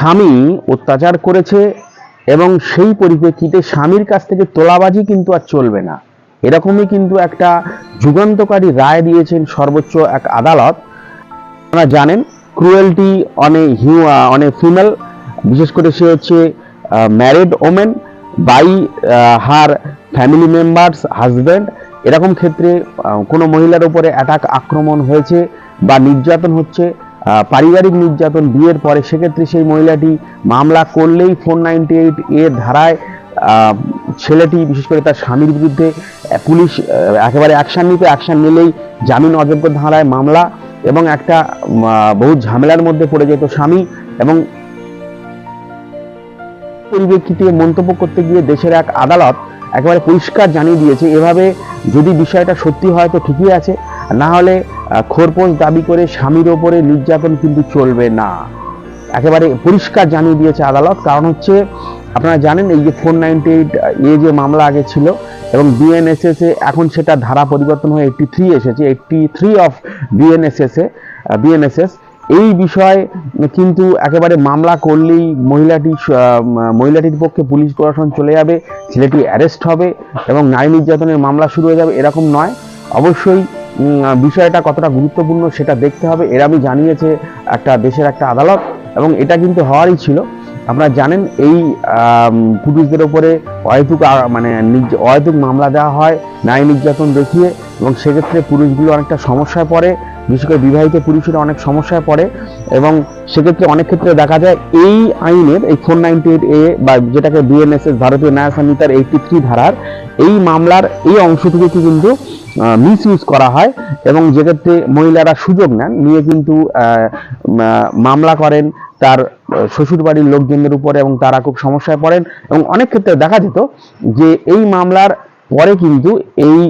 স্বামী অত্যাচার করেছে এবং সেই পরিপ্রেক্ষিতে স্বামীর কাছ থেকে তোলাবাজি কিন্তু আর চলবে না। এরকমই কিন্তু একটা যুগান্তকারী রায় দিয়েছেন সর্বোচ্চ এক আদালত। আপনারা জানেন cruelty on hue on female বিশেষ করে সে হচ্ছে married women by her family members husband এরকম ক্ষেত্রে কোনো মহিলার উপরে অ্যাটাক আক্রমণ হয়েছে বা নির্যাতন হচ্ছে পারিবারিক নির্যাতন বিয়ের পরে সেক্ষেত্রে সেই মহিলাটি মামলা করলেই ফোর নাইনটি এইট এর ধারায় ছেলেটি, বিশেষ করে তার স্বামীর বিরুদ্ধে পুলিশ একেবারে অ্যাকশন নিতে অ্যাকশন নিলেই জামিন অযোগ্য ধারায় মামলা এবং একটা বহু ঝামেলার মধ্যে পড়ে যেত স্বামী এবং পরিপ্রেক্ষিতে মন্তব্য করতে গিয়ে দেশের এক আদালত একেবারে পরিষ্কার জানিয়ে দিয়েছে, এভাবে যদি বিষয়টা সত্যি হয় তো ঠিকই আছে, না হলে খোরপোশ দাবি করে স্বামীর ওপরে নির্যাতন কিন্তু চলবে না। একেবারে পরিষ্কার জানিয়ে দিয়েছে আদালত, কারণ হচ্ছে আপনারা জানেন এই যে ফোর নাইনটি এইট এ যে মামলা আগে ছিল এবং বিএনএসএস এখন সেটা ধারা পরিবর্তন হয়ে এইটটি থ্রি এসেছে, eighty three of BNSS BNSS এই বিষয়ে কিন্তু একেবারে মামলা করলেই মহিলাটি মহিলাটির পক্ষে পুলিশ প্রশাসন চলে যাবে, ছেলেটি অ্যারেস্ট হবে এবং নারী নির্যাতনের মামলা শুরু হয়ে যাবে, এরকম নয়। অবশ্যই বিষয়টা কতটা গুরুত্বপূর্ণ সেটা দেখতে হবে। এরামই জানিয়েছে একটা দেশের একটা আদালত এবং এটা কিন্তু হওয়ারই ছিল। আপনারা জানেন এই পুরুষদের ওপরে অহেতুক মানে অহেতুক মামলা দেওয়া হয় নারী নির্যাতন দেখিয়ে এবং সেক্ষেত্রে পুরুষগুলো অনেকটা সমস্যায় পড়ে, বিশেষ করে বিবাহিত পুরুষেরা অনেক সমস্যায় পড়ে এবং সেক্ষেত্রে অনেক ক্ষেত্রে দেখা যায় এই আইনের, এই ফোর নাইনটি এইট এ বা যেটাকে বিএনএসএস ভারতীয় ন্যায় সংহিতার এইটটি থ্রি ধারার এই মামলার এই অংশটুকু কিন্তু মিস ইউজ করা হয় এবং যেক্ষেত্রে মহিলারা সুযোগ নেন, নিয়ে কিন্তু মামলা করেন তার শ্বশুর বাড়ির লোকজনদের উপরে এবং তারা খুব সমস্যায় পড়েন। এবং অনেক ক্ষেত্রে দেখা যেত যে এই মামলার পরে কিন্তু এই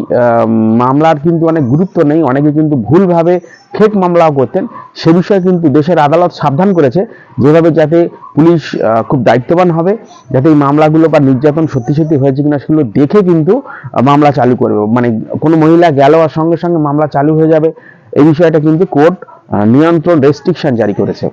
মামলার কিন্তু অনেক গুরুত্ব নেই। অনেকে কিন্তু ভুলভাবে ফেক মামলাও করতেন। সে বিষয়ে কিন্তু দেশের আদালত সাবধান করেছে যেভাবে যাতে পুলিশ খুব দায়িত্ববান হবে, যাতে এই মামলাগুলো বা নির্যাতন সত্যি সত্যি হয়েছে কিনা সেগুলো দেখে কিন্তু মামলা চালু করবে। মানে কোনো মহিলা গেল আর সঙ্গে সঙ্গে মামলা চালু হয়ে যাবে। এই বিষয়টা কিন্তু কোর্ট নিয়ন্ত্রণ রেস্ট্রিকশন জারি করেছে।